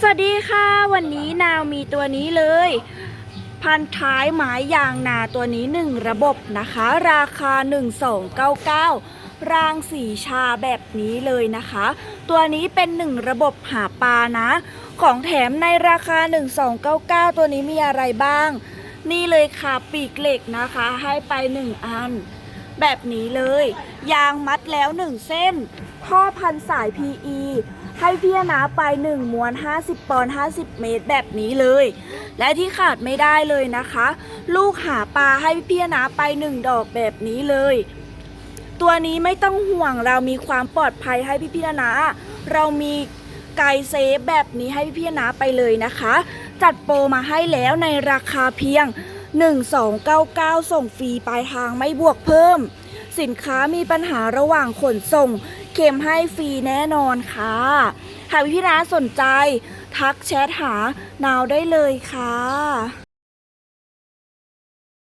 สวัสดีค่ะ วันนี้นาวมีตัวนี้เลย พันท้ายไม้ยางนาตัวนี้ 1 ระบบนะคะ ราคา 1299 รางสีชาแบบนี้เลยนะคะ ตัวนี้เป็น 1 ระบบหาปลานะ ของแถมในราคา 1299 ตัวนี้มีอะไรบ้าง นี่เลยค่ะปีกเหล็กนะคะให้ไป 1 อัน แบบนี้เลย ยางมัดแล้ว 1 เส้น ท่อพันสาย PE ให้พี่นาไป 1ม้วน 50 ปอนด์50 เมตรแบบนี้เลย และที่ขาดไม่ได้เลยนะคะ ลูกหาปลาให้พี่นาไป 1 ดอกแบบนี้เลย ตัวนี้ไม่ต้องห่วงเรามีความปลอดภัยให้พี่พี่นาเรามีไกด์เซฟแบบนี้ให้พี่พี่นาไปเลยนะคะ จัดโปรมาให้แล้วในราคาเพียง 1299 ส่งฟรีปลายทางไม่บวกเพิ่ม สินค้ามีปัญหาระหว่างขนส่ง เข็มให้ฟรีแน่นอนค่ะ หากพี่ๆนาสนใจทักแชทหานาวได้เลยค่ะ